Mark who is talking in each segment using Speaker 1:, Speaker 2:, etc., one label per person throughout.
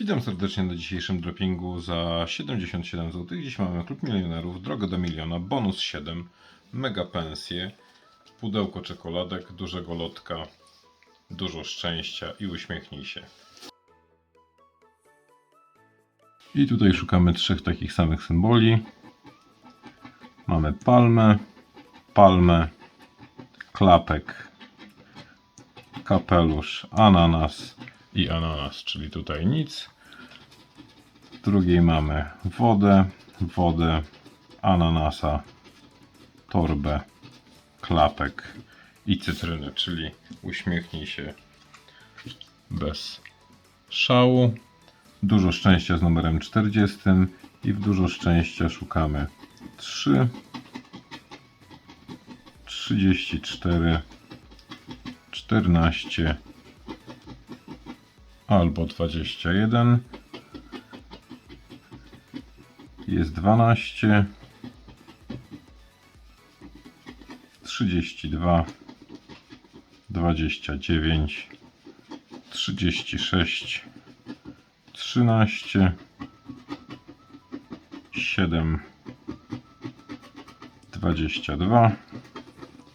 Speaker 1: Witam serdecznie na dzisiejszym dropingu za 77 zł. Dziś mamy Klub Milionerów, Drogę do Miliona, bonus 7, mega pensje, pudełko czekoladek, dużego lotka, dużo szczęścia i uśmiechnij się. I tutaj szukamy trzech takich samych symboli. Mamy palmę, palmę, klapek, kapelusz, ananas i ananas, czyli tutaj nic. W drugiej mamy wodę, wodę, ananasa, torbę, klapek i cytrynę, czyli uśmiechnij się bez szału. Dużo szczęścia z numerem 40 i w dużo szczęścia szukamy 3, 34, 14 albo 21. Jest 12, 32, 29, 36, 13, 7, 22,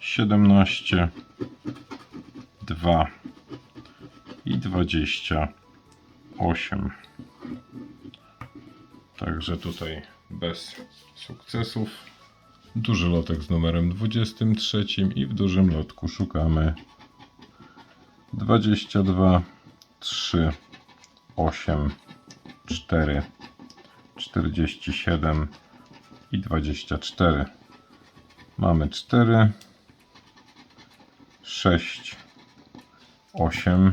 Speaker 1: 17, 2 i 28. Także tutaj bez sukcesów. Duży lotek z numerem 23 i w dużym lotku szukamy 22, 3, 8, 4, 47 i 24. Mamy 4, 6, 8,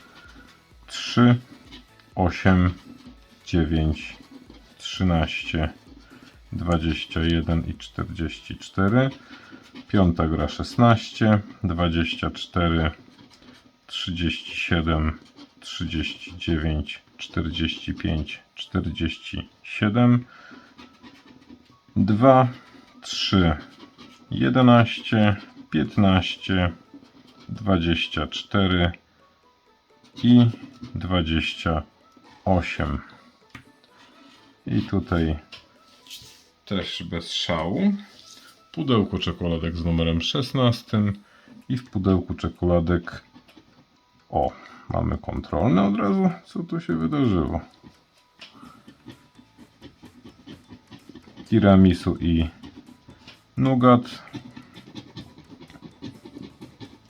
Speaker 1: 3, 8, 9, 13, 21 i 44. Piąta gra 16, 24, 37, 39, 45, 47. 2, 3, 11, 15, 24 i 28. I tutaj też bez szału. Pudełko czekoladek z numerem 16 i w pudełku czekoladek o, mamy kontrolne od razu. Co tu się wydarzyło? Tiramisu i nougat.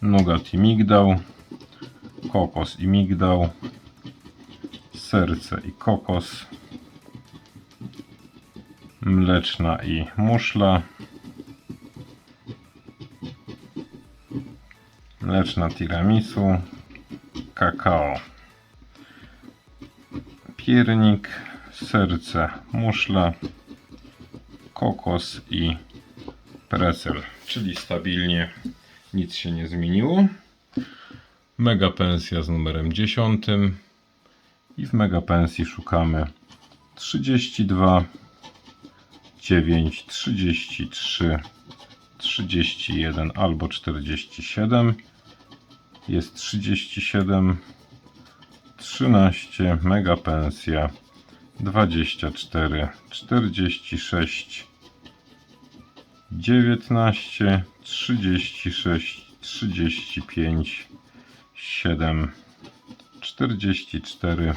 Speaker 1: Nougat i migdał kokos i migdał, serce i kokos, mleczna i muszla, mleczna tiramisu, kakao, piernik, serce, muszla, kokos i precel, czyli stabilnie nic się nie zmieniło. Mega pensja z numerem 10 i w mega pensji szukamy 32 9 33 31 albo 47 jest 37 13 mega pensja 24 46 19 36 35 7, 44,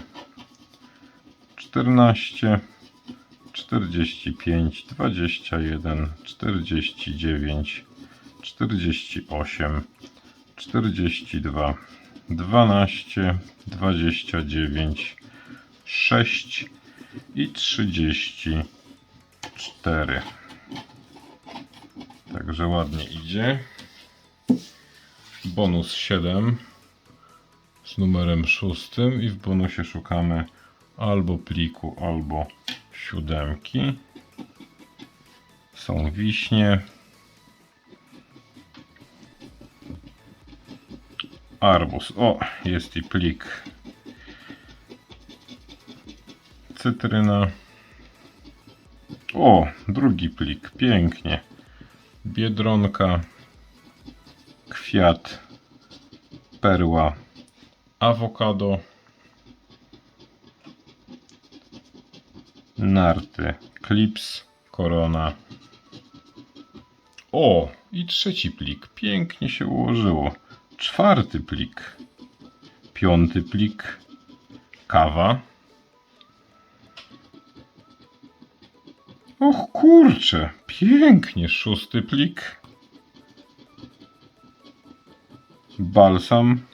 Speaker 1: 14, 45, 21, 49, 48, 42, 12, 29, 6 i 34. Także ładnie idzie. Bonus 7 z numerem szóstym i w bonusie szukamy albo pliku, albo siódemki. Są wiśnie. Arbus. O, jest i plik. Cytryna. O, drugi plik. Pięknie. Biedronka. Kwiat. Perła. Awokado. Narty. Klips. Korona. O, i trzeci plik. Pięknie się ułożyło. Czwarty plik. Piąty plik. Kawa. Och kurcze, pięknie. Szósty plik. Balsam.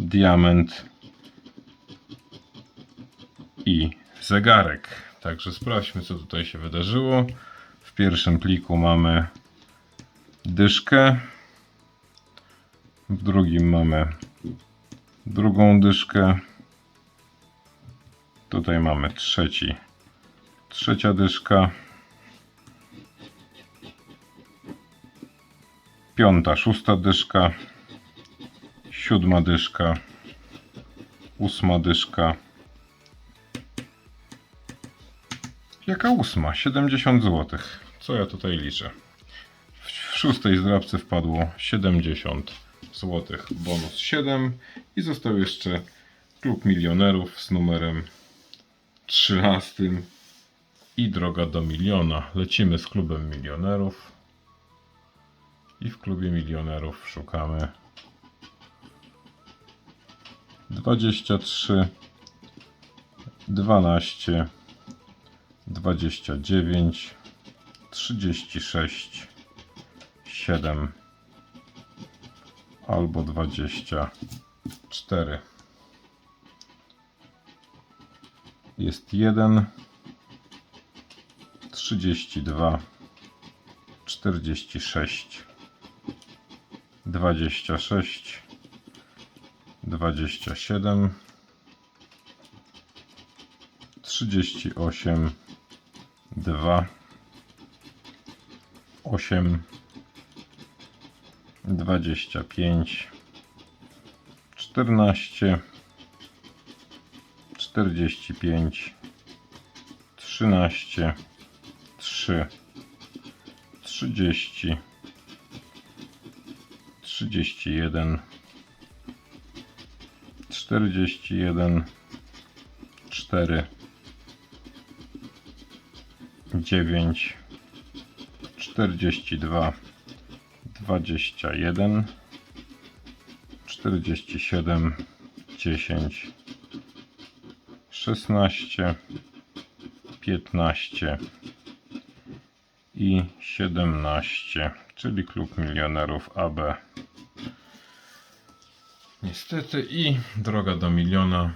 Speaker 1: Diament. I zegarek. Także sprawdźmy, co tutaj się wydarzyło. W pierwszym pliku mamy dyszkę. W drugim mamy drugą dyszkę. Tutaj mamy trzeci, trzecia dyszka. Piąta, szósta dyszka. Siódma dyszka. Ósma dyszka. Jaka ósma? 70 zł. Co ja tutaj liczę? W szóstej zdrabce wpadło 70 zł. Bonus 7. I został jeszcze klub milionerów z numerem 13. I droga do miliona. Lecimy z klubem milionerów. I w klubie milionerów szukamy 23 12 29 36 7 albo 24 jest 1 32 46 26 27 38 2 8 25 14 45 13 3 30 31 41 4 9 42 21 47 10 16 15 i 17 czyli klub milionerów AB niestety i droga do miliona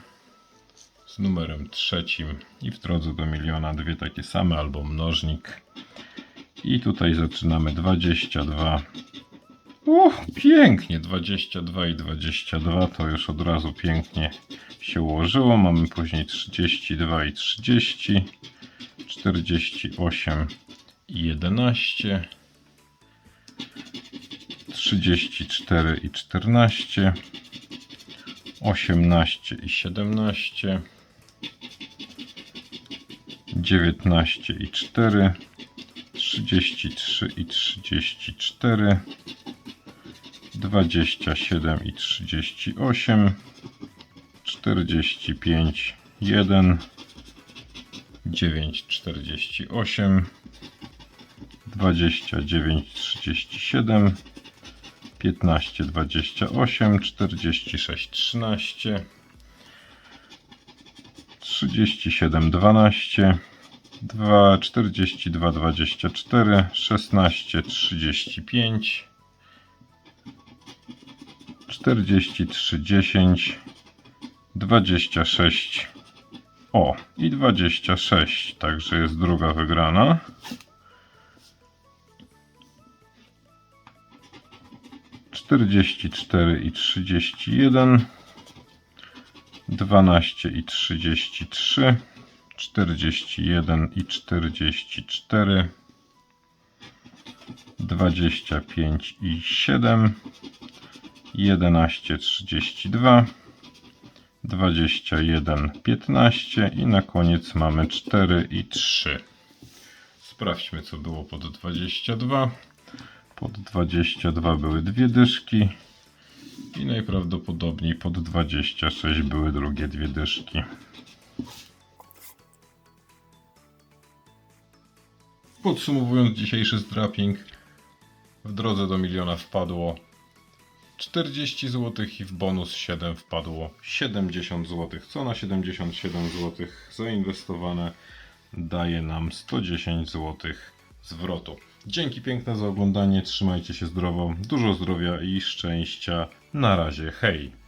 Speaker 1: z numerem trzecim i w drodze do miliona dwie takie same albo mnożnik. I tutaj zaczynamy 22 Uch, pięknie 22 i 22 to już od razu pięknie się ułożyło. Mamy później 32 i 30 48 i 11 34 i 14 18 i 17 19 i 4 33 i 34 27 i 38 45 1 9 48 29 37 15 28 46 13 37 12 2 42 24 16 35 43 10 26 o i 26 także jest druga wygrana czterdzieści cztery i trzydzieści jeden 12 i 33, 41 i 44, 25 i 7, 11, 32, 21, 15 i na koniec mamy 4 i 3. Sprawdźmy co było pod 22. Pod 22 były dwie dyszki i najprawdopodobniej pod 26 były drugie dwie dyszki. Podsumowując dzisiejszy strapping, w drodze do miliona wpadło 40 zł i w bonus 7 wpadło 70 zł. Co na 77 zł zainwestowane daje nam 110 zł zwrotu. Dzięki piękne za oglądanie, trzymajcie się zdrowo, dużo zdrowia i szczęścia. Na razie, hej!